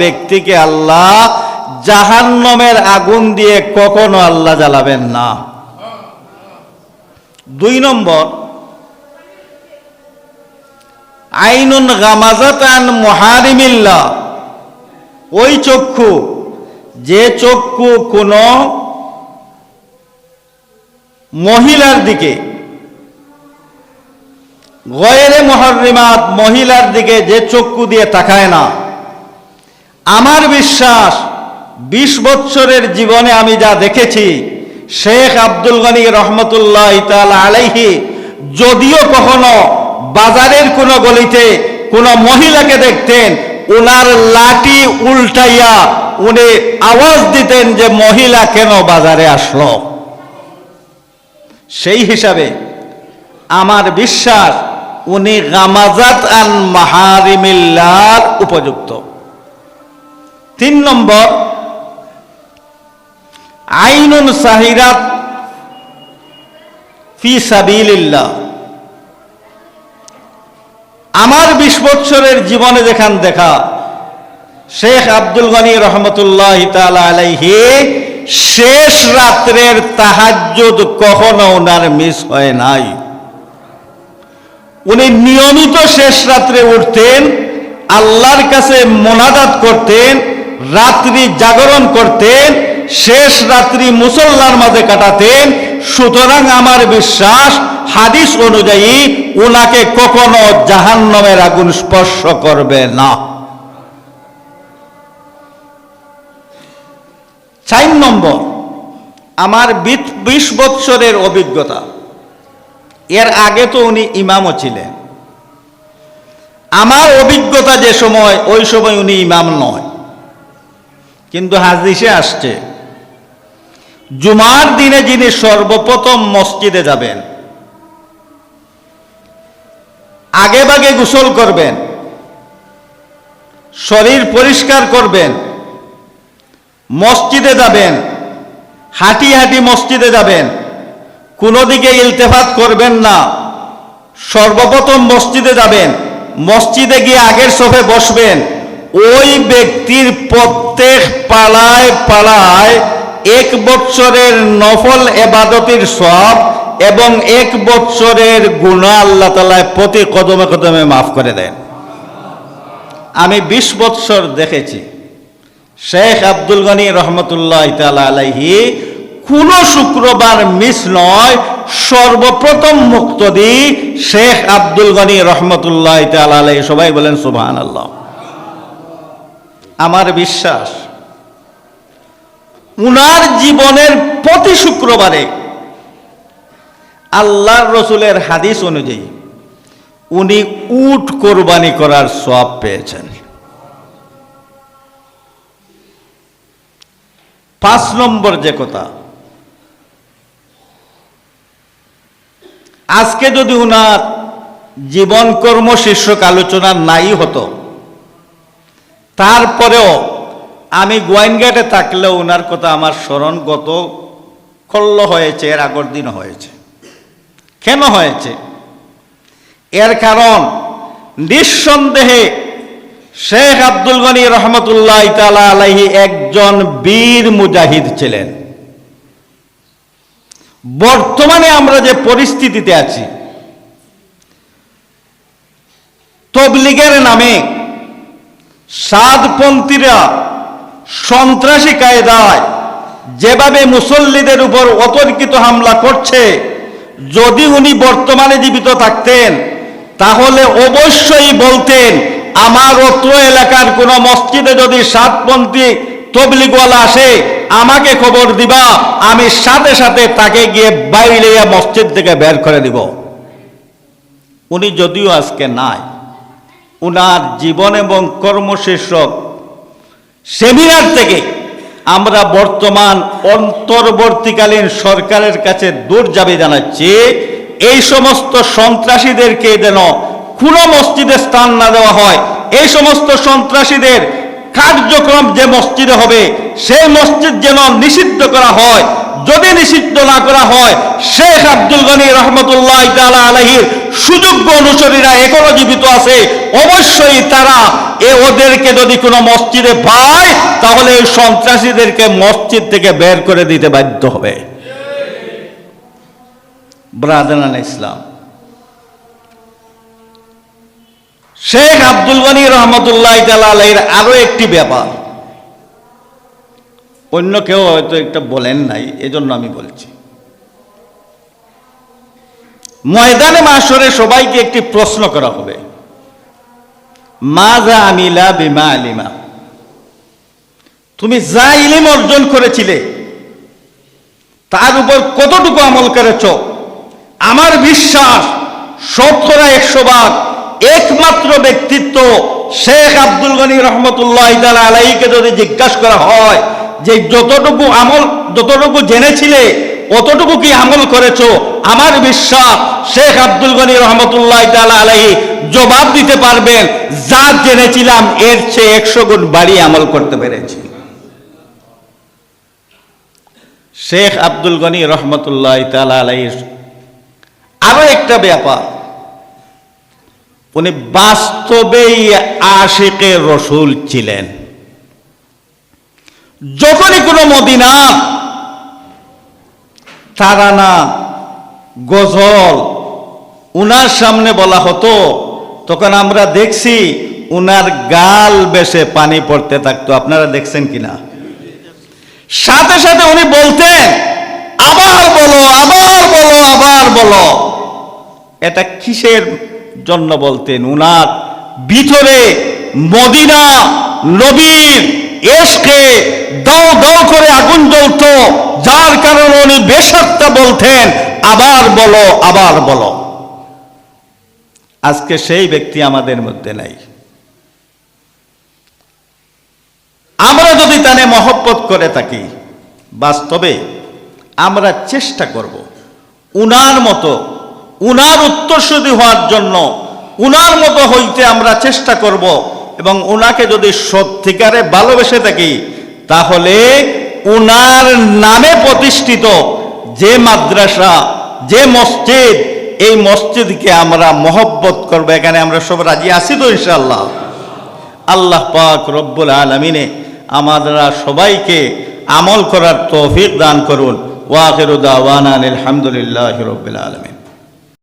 ব্যক্তিকে আল্লাহ জাহান্নমের আগুন দিয়ে কখনো আল্লাহ জ্বালাবেন না। দুই নম্বর, আইনুন গামাজাতান মহারিমিল্লা ওই চক্ষু, যে চক্ষু কোনো মহিলার দিকে, গয়েরে মহরিমাত মহিলার দিকে যে চক্ষু দিয়ে তাকায় না আমার বিশ্বাস, বিশ বৎসরের জীবনে আমি যা দেখেছি, শেখ আব্দুল গনি রহমতুল্লাহ তাআলা আলাইহি, যদিও কখনো বাজারের কোনো গলিতে কোনো মহিলাকে দেখতেন ওনার লাঠি উল্টাইয়া উনি আওয়াজ দিতেন যে মহিলা কেন বাজারে আসলো। সেই হিসাবে আমার বিশ্বাস, উনি গামাজাত আন মাহারিমিল্লার উপযুক্ত। তিন নম্বর, আইনুন সাহিরাত আমার বিশ বৎসরের জীবনে যেখান দেখা, শেখ আব্দুল গনি রহমতুল্লাহ আলাইহি, শেষ রাত্রের তাহাজ্জুদ কখনো ওনার মিস হয় নাই। উনি নিয়মিত শেষ রাত্রে উঠতেন, আল্লাহর কাছে মোনাজাত করতেন রাত্রি জাগরণ করতেন, শেষ রাত্রি মুসল্লার মাঝে কাটাতেন। সুতরাং আমার বিশ্বাস, হাদিস অনুযায়ী উনাকে কখনো জাহান্নমের আগুন স্পর্শ করবে না। চার নম্বর, আমার বিশ বৎসরের অভিজ্ঞতা। এর আগে তো উনি ইমামও ছিলেন। আমার অভিজ্ঞতা যে সময়, ওই সময় উনি ইমাম নয়। কিন্তু হাদিসে আসছে, জুমার দিনে যিনি সর্বপ্রথম মসজিদে যাবেন, আগে বাগে গোসল করবেন, শরীর পরিষ্কার করবেন, মসজিদে যাবেন, হাঁটি হাঁটি মসজিদে যাবেন, কোনো দিকে ইলতেফাত করবেন না, সর্বপ্রথম মসজিদে যাবেন, মসজিদে গিয়ে আগের সোফে বসবেন ওই ব্যক্তির প্রত্যেক পালায় পালায় এক বৎসরের নফল এবাদতির সব এবং এক বৎসরের গুণা আল্লাহ তালায় প্রতি কদমে কদমে মাফ করে দেন। আমি বিশ বৎসর দেখেছি। শেখ আব্দুল গনি রহমতুল্লাহ তাআলা আলাইহি কোন শুক্রবার মিস নয়, সর্বপ্রথম মুক্তদি শেখ আব্দুল গনি রহমতুল্লাহ তাআলা আলাইহি। সবাই বলেন সুবহান আল্লাহ আমার বিশ্বাস, উনার জীবনের প্রতি শুক্রবারে আল্লাহর রসুলের হাদিস অনুযায়ী উনি উট কোরবানি করার সব পেয়েছেন। পাঁচ নম্বর যে কথা, আজকে যদি উনার জীবন কর্ম শীর্ষক আলোচনা নাই হতো তারপরেও আমি গোয়াইনঘাটে থাকলেও ওনার কথা আমার স্মরণ গত কল্ল হয়েছে, এর আগের দিন হয়েছে। কেন হয়েছে? এর কারণ নিঃসন্দেহে শেখ আব্দুল গনি রহমতুল্লাহ তালা আলাইহি একজন বীর মুজাহিদ ছিলেন। বর্তমানে আমরা যে পরিস্থিতিতে আছি, তবলিগের নামে সাদপন্থীরা সন্ত্রাসী কায়দায় যেভাবে মুসল্লিদের উপর অতর্কিত হামলা করছে, যদি উনি বর্তমানে জীবিত থাকতেন, তাহলে অবশ্যই বলতেন, আমার অত্র এলাকার কোন মসজিদে যদি সাতপন্থী তবলিগওয়ালা আসে, আমাকে খবর দিবা, আমি সাথে সাথে তাকে গিয়ে বাইরে মসজিদ থেকে বের করে দিব। উনি যদিও আজকে নাই উনার জীবন এবং কর্মশীর্ষক সেমিনার থেকে আমরা বর্তমান অন্তর্বর্তীকালীন সরকারের কাছে দূর যাবে জানাচ্ছি, এই সমস্ত সন্ত্রাসীদেরকে যেন কোনো মসজিদে স্থান না দেওয়া হয়, এই সমস্ত সন্ত্রাসীদের কার্যক্রম যে মসজিদে হবে, সেই মসজিদ যেন নিষিদ্ধ করা হয় যদি নিষিদ্ধ না করা হয়, শেখ আব্দুল গনি রহমতুল্লাহ তাআলা আলাইহির সুযোগ্য অনুসারীরা এখনও জীবিত আছে, অবশ্যই তারা এ ওদেরকে যদি কোনো মসজিদে পায়, তাহলে এই সন্ত্রাসীদেরকে মসজিদ থেকে বের করে দিতে বাধ্য হবে। ব্রাদান ইসলাম, শেখ আব্দুল গনি রহমতুল্লাহ আলাইহির আরও একটি ব্যাপার। অন্য কেউ হয়তো একটা বলেন নাই, এজন্য আমি বলছি। ময়দানে মাসরে সবাইকে একটি প্রশ্ন করা হবে। মা যা আমিলা বিমা আলিমা? তুমি যা ইলিম অর্জন করেছিলে, তার উপর কতটুকু আমল করেছ? আমার বিশ্বাস শতকরা একশো ভাগ একমাত্র ব্যক্তিত্ব শেখ আব্দুল গনি রহমতুল্লাহ আলাইকে যদি জিজ্ঞাসা করা হয় যে যতটুকু আমল, যতটুকু জেনেছিলে, অতটুকু কি আমল করেছ? আমার বিশ্বাস শেখ আব্দুল গনি রহমতুল্লাহ আলাইহি জবাব দিতে পারবেন যা জেনেছিলাম এর চেয়ে একশো গুণ বাড়ি আমল করতে পেরেছি। শেখ আব্দুল গনি রহমতুল্লাহ আলাইহির আরও একটা ব্যাপার। উনি বাস্তবেই আশিকের রসুল ছিলেন। যখনই কোনো মদিনা, তারানা, গজল উনার সামনে বলা হতো, তখন আমরা দেখছি উনার গাল বেশে পানি পড়তে থাকতো। আপনারা দেখছেন কিনা? সাথে সাথে উনি বলতেন, আবার বলো আবার বলো আবার বলো। এটা কিসের জন্য বলতেন? উনার ভিতরে মদিনা নবীর এসকে দাও দাও করে আগুন জ্বলত, যার কারণে উনি বেশাত্তা বলতেন, আবার বলো আবার বলো। আজকে সেই ব্যক্তি আমাদের মধ্যে নাই। আমরা যদি তানে মহব্বত করে থাকি, বাস্তবে আমরা চেষ্টা করব। উনার মতো, উনার উত্তরসূরি হওয়ার জন্য, উনার মতো হইতে আমরা চেষ্টা করব। এবং উনাকে যদি সত্যিকারে ভালোবেসে থাকি, তাহলে উনার নামে প্রতিষ্ঠিত যে মাদ্রাসা, যে মসজিদ, এই মসজিদকে আমরা মহব্বত করব। এখানে আমরা সব রাজি আছি তো ইনশাল্লাহ আল্লাহ পাক রব্বুল আলমিনে আমাদের সবাইকে আমল করার তৌফিক দান করুন। ওয়াকিরুদ্দাওয়ান আলহামদুলিল্লাহ রব্বুল আলমিন।